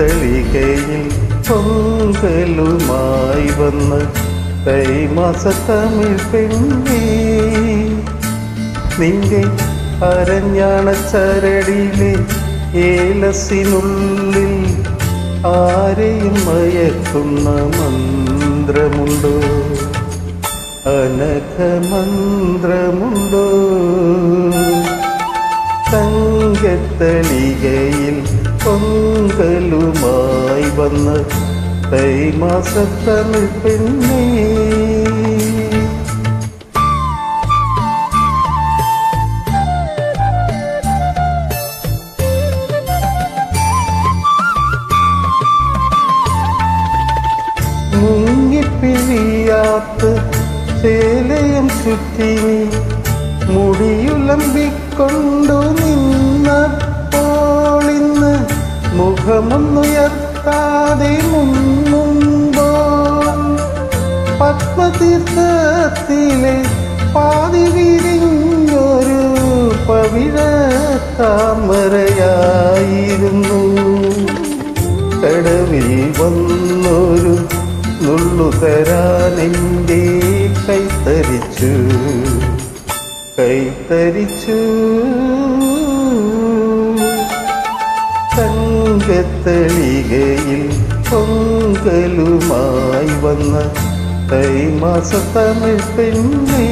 തങ്കത്തളികയിൽ പൊങ്കലുമായി വന്ന് കൈമാസ തമിഴ് പെണ്ണേ. നിന്റെ അരഞ്ഞാണ ചരടിയിലെ ഏലസിനുള്ളിൽ ആരെയും മയക്കുന്ന മന്ത്രമുണ്ടോ? അനഘമന്ത്രമുണ്ടോ തങ്കത്തളികയിൽ പൊങ്കലുമായി വന്ന കൈമാസത്തമിഴ് പെണ്ണേ മുങ്ങിപ്പിഴിയാത്ത് ചേലയും ചുറ്റി നീ മുടിയുലമ്പിക്കൊണ്ടു മുഖമൊന്നുയർത്താതെ പത്മതീർത്ഥത്തിലെ പാതി വിരിഞ്ഞൊരു പവിഴ താമരയായിരുന്നു കടവിൽ വന്നൊരു നുള്ളു തരാനെന്റെ കൈത്തരിച്ചു കൈത്തരിച്ചു തങ്കത്തളികയിൽ പൊങ്കലുമായി വന്ന തൈമാസ തമിഴ് പെണ്ണേ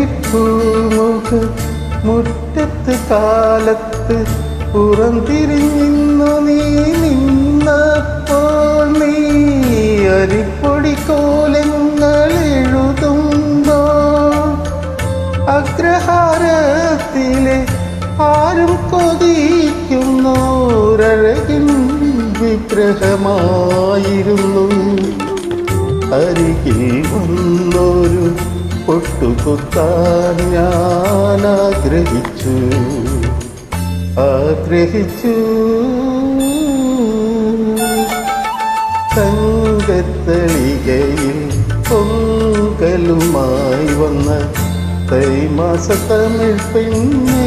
പുലരിപ്പൂമുഖ മുറ്റത്ത് കാലത്ത് പുറംതിരിഞ്ഞു നീ നിന്നപ്പോൾ നീ അരിപ്പൊടി കോലങ്ങൾ കൊതിക്കുന്നോരഴകിൻ വിഗ്രഹമായിരുന്നു. അരികിൽ വന്നൊരു പൊട്ടുകുത്താൻ ഞാൻ ആഗ്രഹിച്ചു. ആഗ്രഹിച്ചു. തങ്കത്തളികയിൽ പൊങ്കലുമായി വന്ന തൈമാസ തമിഴ് പെണ്ണേ.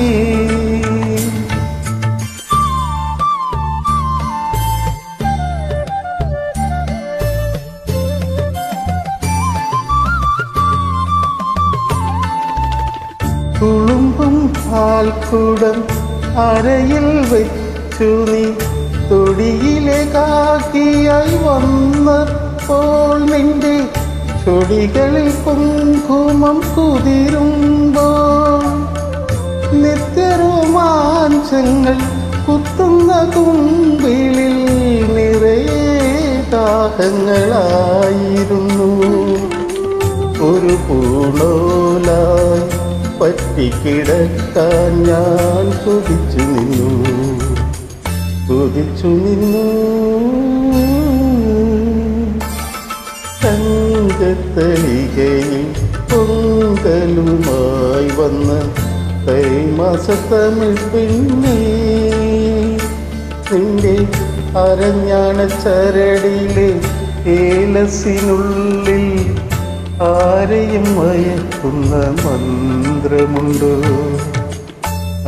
തുളുമ്പും പാൽക്കുടം അരയിൽ വെച്ചു നീ. തൊടിയിലെ കാക്കിയായി വന്നപ്പോൾ നിന്റെ ചൊടികളിൽ കുങ്കുമം കുതിരുമ്പോൾ നിത്യരോമാഞ്ചങ്ങൾ കുത്തുന്ന കുമ്പിളിൽ നിറയെ ദാഹങ്ങളായിരുന്നു. ഒരു പൂണോലായി പറ്റിക്കിടക്കാൻ ഞാൻ കുതിച്ചു നിന്നു. കുതിച്ചു നിന്നു. തങ്കത്തളികയിൽ പൊങ്കലുമായി വന്ന കൈമാസ തമിഴ് പിന്നെ നിന്റെ അരഞ്ഞാണ ചരടിയിലെ ഏലസിനുള്ളിൽ ആരെയും മയക്കുന്ന മന്ത്രമുണ്ട്.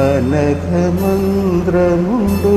അനഘമന്ത്രമുണ്ടോ.